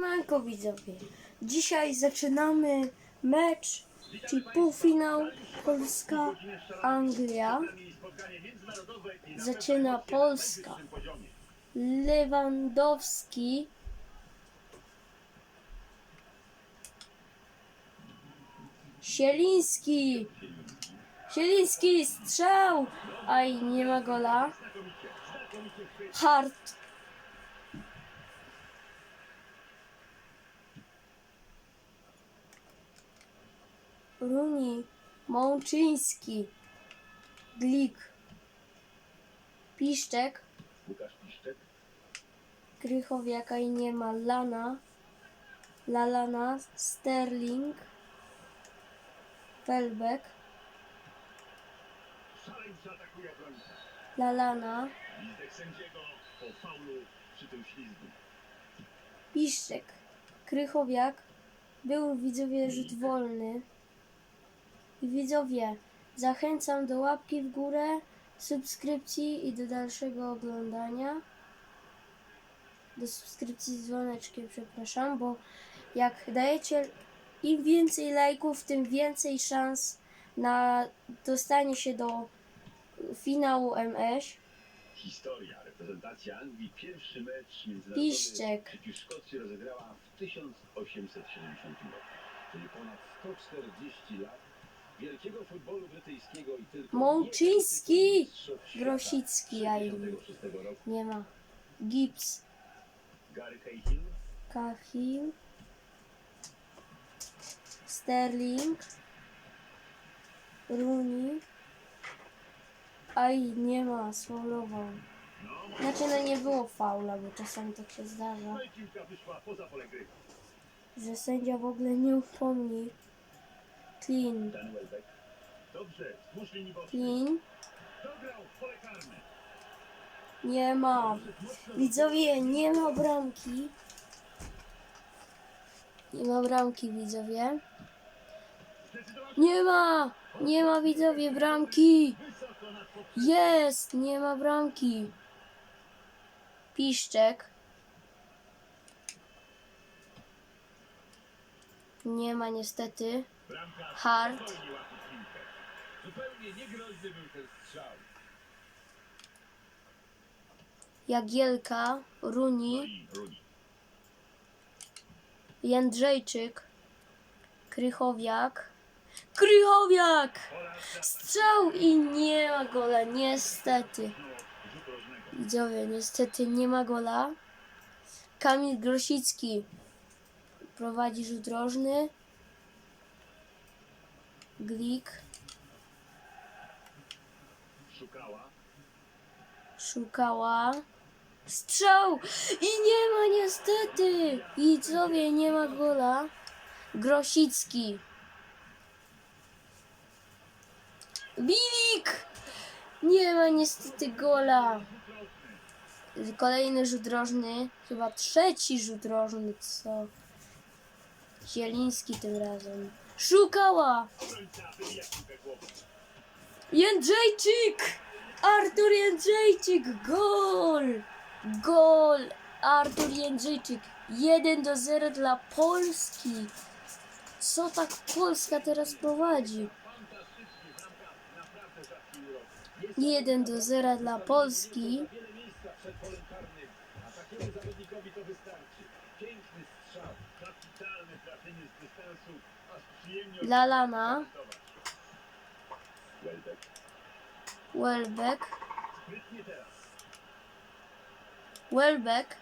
Manko widzowie, dzisiaj zaczynamy mecz, czyli półfinał Polska-Anglia. Zaczyna Polska. Lewandowski. Sieliński. Sieliński, strzał! Aj, nie ma gola. Hart. Runi, Mączyński, Glik, Piszczek, Łukasz Piszczek, Krychowiaka i nie ma, Lana, Lalana, Sterling, obrońca. Lalana. Piszczek, Krychowiak, był widzowie rzut wolny. I widzowie, zachęcam do łapki w górę, subskrypcji i do dalszego oglądania. Do subskrypcji z dzwoneczkiem, przepraszam, bo jak dajecie im więcej lajków, tym więcej szans na dostanie się do finału MS. Historia reprezentacji Anglii. Pierwszy mecz międzynarodowy Piszczek. przeciw Szkocji rozegrała w 1870 roku. Czyli ponad 140 lat wielkiego futbolu brytyjskiego i tylko świata. Grosicki, a i 66 roku. nie ma. Gibbs, Gary Cahill, Cahill, Sterling, Rooney, aj nie ma, sfaulował. Znaczy no nie było faula, bo czasami tak się zdarza, no że sędzia w ogóle nie upomni. Clean, clean, nie ma. Widzowie, nie ma bramki. Nie ma bramki, widzowie. Nie ma! Nie ma widzowie bramki! Jest! Nie ma bramki. Piszczek. Nie ma niestety. Strzał. Jagielka, Runi. Jędrzejczyk, Krychowiak. Krychowiak! Strzał i nie ma gola, niestety. Widzowie, niestety nie ma gola. Kamil Grosicki prowadzi rzut rożny. Glik Szukała. szukała. Strzał! I nie ma niestety! Widzowie, nie ma gola. Grosicki. Bilik! Nie ma niestety gola. Kolejny rzut rożny, chyba trzeci rzut rożny, co? Zieliński tym razem. Szukała! Jędrzejczyk! Artur Jędrzejczyk! Gol! Gol! Artur Jędrzejczyk. 1 do 0 dla Polski. Co tak Polska teraz prowadzi? Fantastycznie. Bramka naprawdę rzadki urok. Jest 1 do 0 dla Polski. Piękny strzał. Kapitalne trafienie z dystansu. Dla Lana. Welbeck. Welbeck.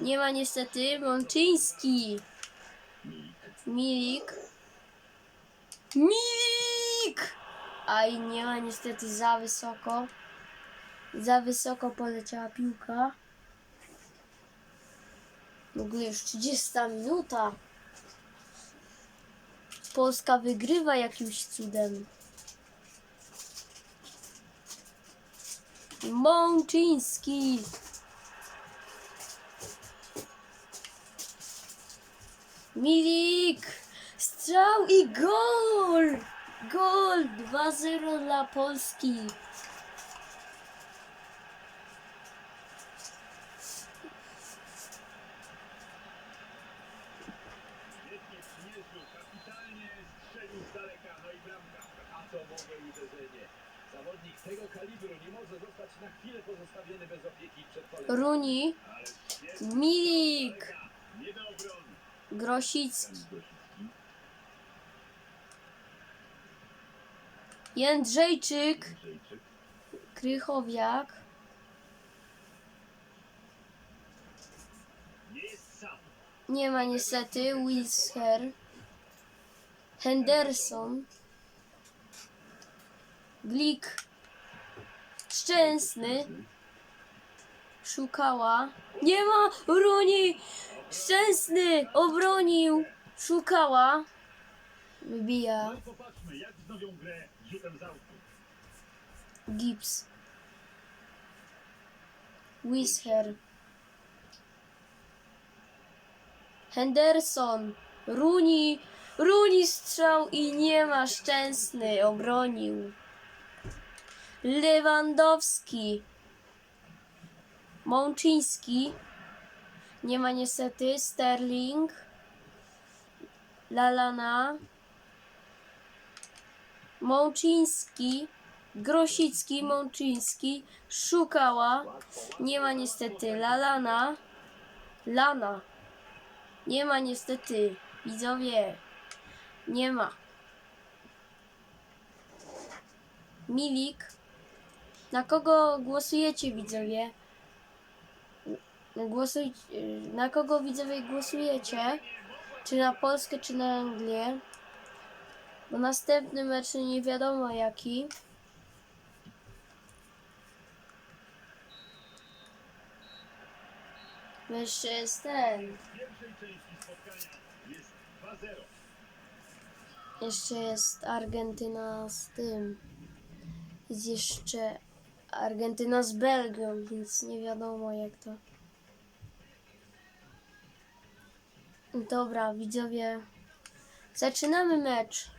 Nie ma niestety Mączyński. Milik. Milik! Aj, nie ma niestety za wysoko. Za wysoko poleciała piłka. W ogóle już 30 minuta. Polska wygrywa jakimś cudem. Mączyński. Milik! Strzał i gol! Gol! 2-0 dla Polski. Runi, Milik. Grosicki. Jędrzejczyk. Krychowiak, Nie ma niestety, Wilsker, Henderson, Glik, Szczęsny, Szukała, nie ma, Runi, Szczęsny, obronił, Szukała, wybija. Gibbs, Wisher, Henderson, Runi, Runi strzał i nie ma. Szczęsny, obronił. Lewandowski, Mączyński, nie ma niestety, Sterling, Lalana, Mączyński, Grosicki, Mączyński, Szukała, nie ma niestety, Lalana, Lana, nie ma niestety, widzowie, nie ma. Milik, na kogo głosujecie widzowie? Głosujcie, na kogo widzowie głosujecie? Czy na Polskę, czy na Anglię? Bo następny mecz nie wiadomo jaki. Jeszcze jest ten. W pierwszej części spotkania jest 2-0. Jeszcze jest Argentyna z tym. Jest jeszcze Argentyna z Belgią, więc nie wiadomo jak to. Dobra, widzowie. Zaczynamy mecz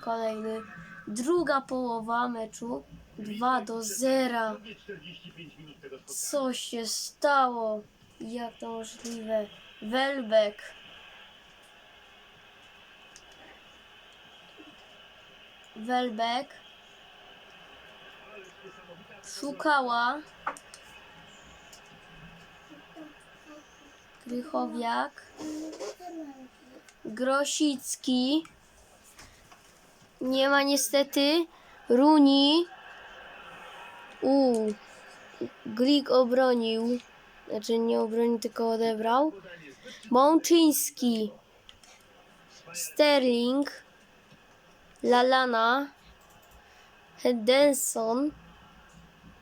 kolejny. Druga połowa meczu. 2 do 0. Drugie 45 minut tego spotkania. Co się stało? Jak to możliwe? Welbeck. Welbeck. Szukała. Krychowiak. Grosicki. Nie ma niestety. Runi. U. Glik obronił. Znaczy nie obronił, tylko odebrał. Mączyński. Sterling. Lalana. Henderson.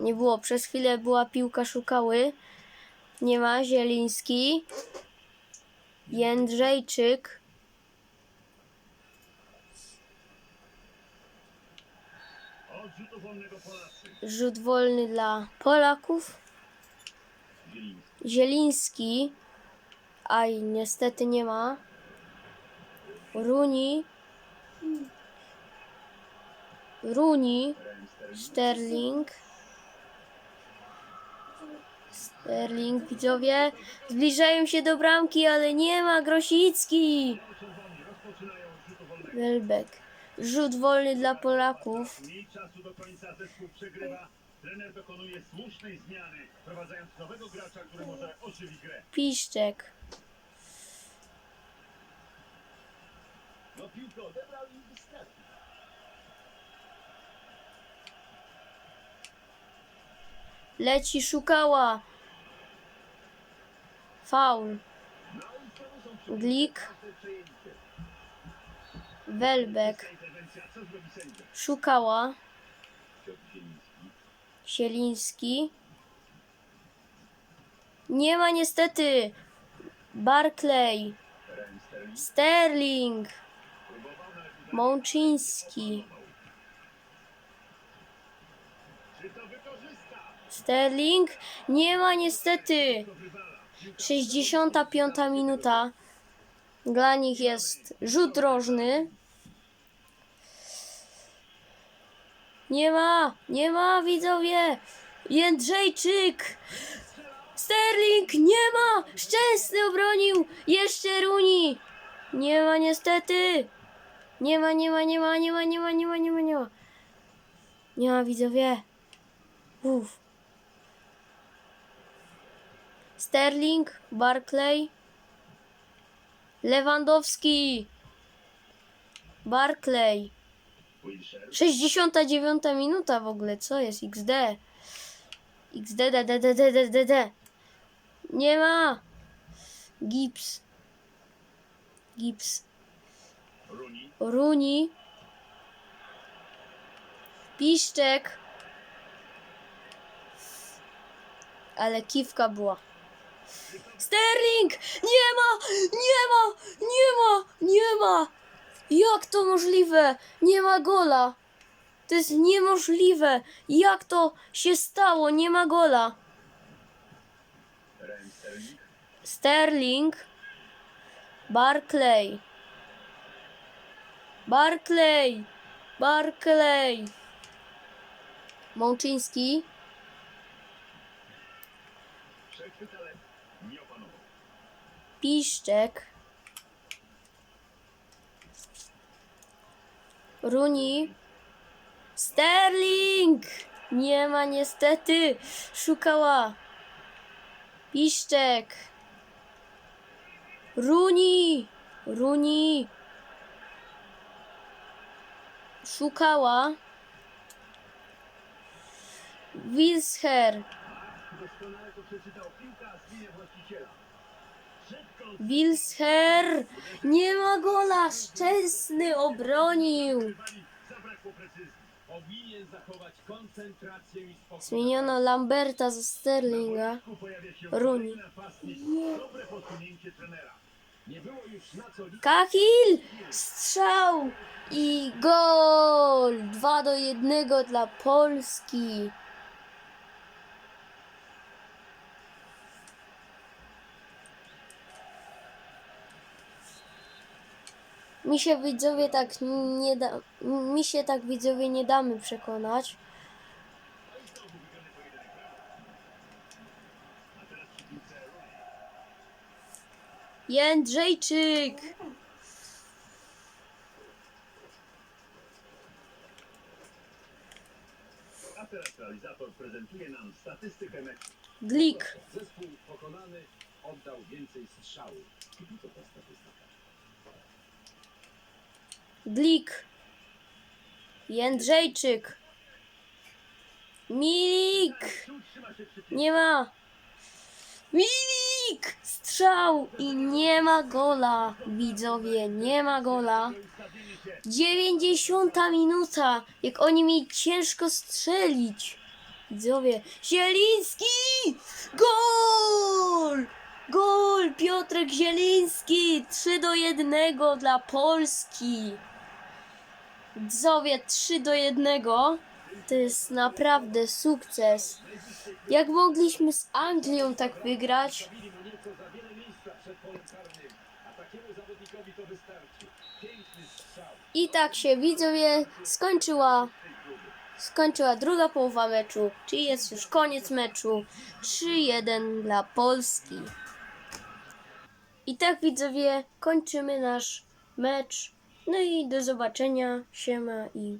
Nie było, przez chwilę była piłka, szukały. Nie ma, Zieliński. Jędrzejczyk. Rzut wolny dla Polaków. Zieliński. Aj, niestety nie ma. Runi. Runi. Sterling. Sterling, widzowie. Zbliżają się do bramki, ale nie ma Grosicki. Welbeck. Rzut wolny dla Polaków. Mniej czasu do końca zespół przegrywa. Trener dokonuje słusznej zmiany, wprowadzając nowego gracza, który może ożywi grę. Piszczek. No piłkę odebrał i stracił. Leci szukała. Faul. Glik. sędzia? Szukała. Sieliński. Nie ma niestety. Barclay. Sterling. Mączyński. Sterling. Nie ma niestety. To wywala. Piłka 65 minuta. Dla nich jest rzut rożny. Nie ma, nie ma widzowie. Jędrzejczyk. Sterling, nie ma. Szczęsny obronił. Jeszcze Runi. Nie ma niestety. Nie ma, nie ma, nie ma, nie ma, nie ma, nie ma, nie ma, nie ma. Nie ma widzowie. Uff. Sterling, Barclay, Lewandowski, Barclay. Wilshere. 69 minuta w ogóle, co jest? XD. XD, d, d, d, d, d, d, d. Nie ma. Gips. Rooney. Runi. Piszczek. Ale kiwka była. Sterling! Nie ma! Nie ma! Nie ma! Nie ma! Jak to możliwe? Nie ma gola. To jest niemożliwe. Jak to się stało? Nie ma gola. Sterling. Barclay. Barclay. Barclay. Mączyński. Przechwyt, ale nie opanował. Piszczek. Runi. Sterling! Nie ma niestety. Szukała. Piszczek. Runi. Runi. Szukała. Wilsher. Doskonale to przeczytał piłka, właściciela. Wilsher. Nie ma gola. Szczęsny obronił. Zmieniono Lamberta za Sterlinga. liczyć. Kahil! Strzał! I gol! 2 do 1 dla Polski. Mi się widzowie tak nie da, mi się tak widzowie nie damy przekonać. Jędrzejczyk! A teraz realizator prezentuje nam statystykę meczu. Glik. Zespół pokonany oddał więcej strzałów. I ta statystyka? Glik. Jędrzejczyk. Milik. Nie ma. Milik. Strzał i nie ma gola. Widzowie, nie ma gola. Ustawili się 90 minuta. Jak oni mieli ciężko strzelić. Widzowie. Zieliński. Gol. Gol. Piotrek Zieliński. 3 do 1 dla Polski. Widzowie 3 do 1. To jest naprawdę sukces. Jak mogliśmy z Anglią tak wygrać? I tak się widzowie skończyła skończyła druga połowa meczu, czyli jest już koniec meczu. 3-1 dla Polski. I tak widzowie kończymy nasz mecz. No i do zobaczenia. Siema i